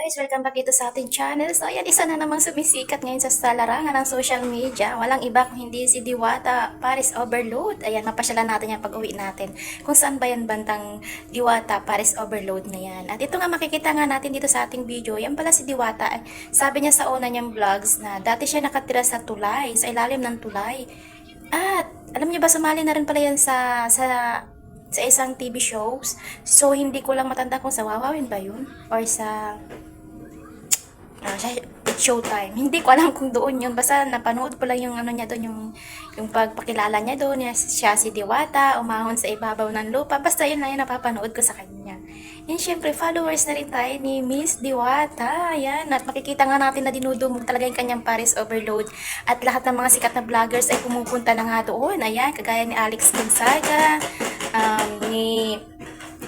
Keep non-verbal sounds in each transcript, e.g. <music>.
guys, welcome back dito sa ating channel. So ayan, isa na namang sumisikat ngayon sa, larangan ng social media. Walang iba kung hindi si Diwata Paris Overload. Ayan, mapasyalan natin yan pag uwi natin. Kung saan ba yan bandang Diwata Paris Overload na yan. At ito nga makikita nga natin dito sa ating video. Yan pala si Diwata. Sabi niya sa una niyang vlogs na dati siya nakatira sa tulay, sa ilalim ng tulay. At alam niyo ba, sumali na rin pala yan sa, sa sa isang TV shows. So, hindi ko lang matanda kung sa Wawawin ba yun? Or sa ah, sa Showtime. Hindi ko alam kung doon yun. Basta napanood ko lang yung ano niya doon, yung, yung pagpakilala niya doon. Siya si Diwata, umahon sa ibabaw ng lupa. Basta yun lang yung napapanood ko sa kanya. And syempre, followers na rin tayo ni Miss Diwata. Ayan. At makikita nga natin na dinudumog talaga yung kanyang Paris Overload. At lahat ng mga sikat na vloggers ay pumupunta na nga doon. Ayan, kagaya ni Alex Gonzaga, um, ni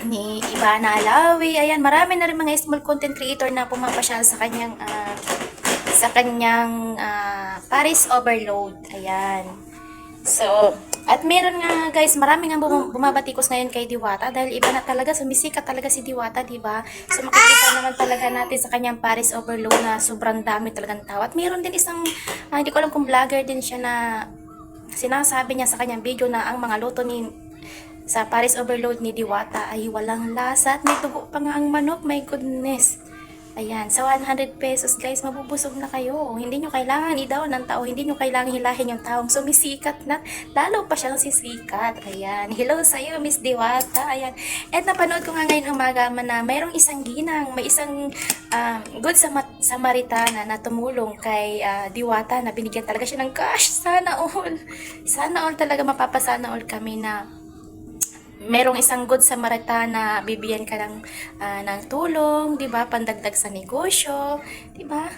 ni Ivana Alawi. Ayan, marami na rin mga small content creator na pumapasyal sa kanyang ah, sa kanyang ah, Paris Overload. Ayan. So, at meron nga guys, marami nga bum- bumabatikos ngayon kay Diwata dahil iba na talaga, sumisikat talaga si Diwata, di ba? So, makikita naman talaga natin sa kanyang Paris Overload na sobrang dami talagang tao. At meron din isang, ah, hindi ko alam kung vlogger din siya na sinasabi niya sa kanyang video na ang mga luto ni sa Paris Overload ni Diwata ay walang lasa at may tugo pa nga ang manok. My goodness. Ayan, sa 100 pesos guys, mabubusog na kayo. Hindi nyo kailangan idaw ng tao, hindi nyo kailangan hilahin yung taong sumisikat na. Lalo pa siyang sisikat. Ayan, hello sa'yo, Miss Diwata. Ayan, at napanood ko nga ngayon umaga man na mayroong isang ginang, may isang um, good Sama- Samaritana na tumulong kay ah, Diwata na binigyan talaga siya ng cash. Sana all. Sana all talaga mapapasana all kami na merong isang good Samaritana, bibigyan ka ng, ah, ng tulong, di ba? Pandagdag sa negosyo, di ba?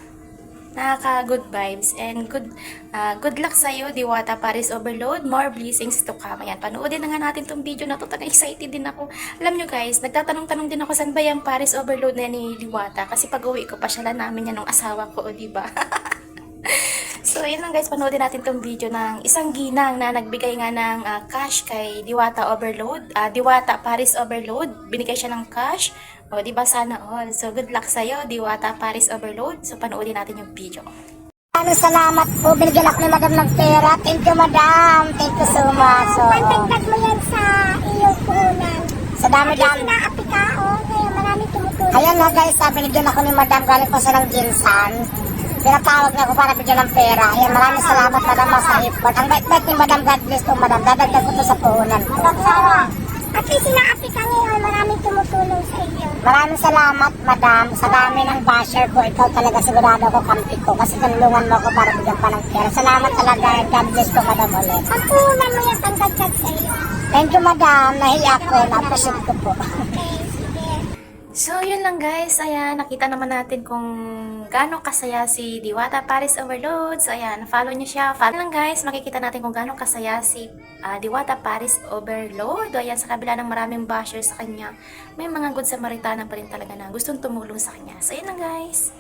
Nakaka-good vibes and good ah, good luck sa iyo, Diwata Paris Overload. More blessings to come. Ayan, panoodin na nga natin tong video na to. Talagang excited din ako. Alam nyo guys, nagtatanong-tanong din ako saan ba yung Paris Overload na ni Diwata kasi pag uwi ko pa siya namin yan ng asawa ko, di ba? <laughs> So, yun lang guys, panoodin natin tong video ng isang ginang na nagbigay nga ng ah, cash kay Diwata Overload, ah, Diwata Paris Overload. Binigay siya ng cash. O, di ba sana all? So, good luck sa'yo, Diwata Paris Overload. So, panoodin natin yung video. Maraming salamat po. Binigyan ako ni Madam ng pera. Thank you, Madam. Thank you so much. So, Pantagdag mo yan sa iyong puhunan. sa dami-dami. Naapi ka, oh. Kaya maraming tumutulong. Ayan na guys, ah, binigyan ako ni Madam. Galing ko sa ng ginsan. Pinatawag niya ako para bigyan ng pera. Ayan, maraming salamat, Madam, sa hipot. Ang bait-bait ni Madam. God bless po, Madam. Dadagdag ko to sa puhunan. Madam Sara. At least naapi ka ngayon, maraming tumutulong sa iyo. Maraming salamat, Madam. Sa dami ng basher ko, ikaw talaga sigurado ko kampi ko. Kasi tinulungan mo ako para bigyan pa ng pera. Salamat talaga. God bless po, Madam, ulit. Ang puhunan mo yan, pantagdag sa iyo. Thank you, Madam. Nahiya ko. Napasip ko po. Okay. So, yun lang guys. Ayan, nakita naman natin kung gaano kasaya si Diwata Paris Overload. So, ayan, follow niyo siya. Follow lang guys, makikita natin kung gaano kasaya si ah, Diwata Paris Overload. Ayan, sa kabila ng maraming bashers sa kanya, may mga good Samaritana pa rin talaga na gustong tumulong sa kanya. So, yun lang guys.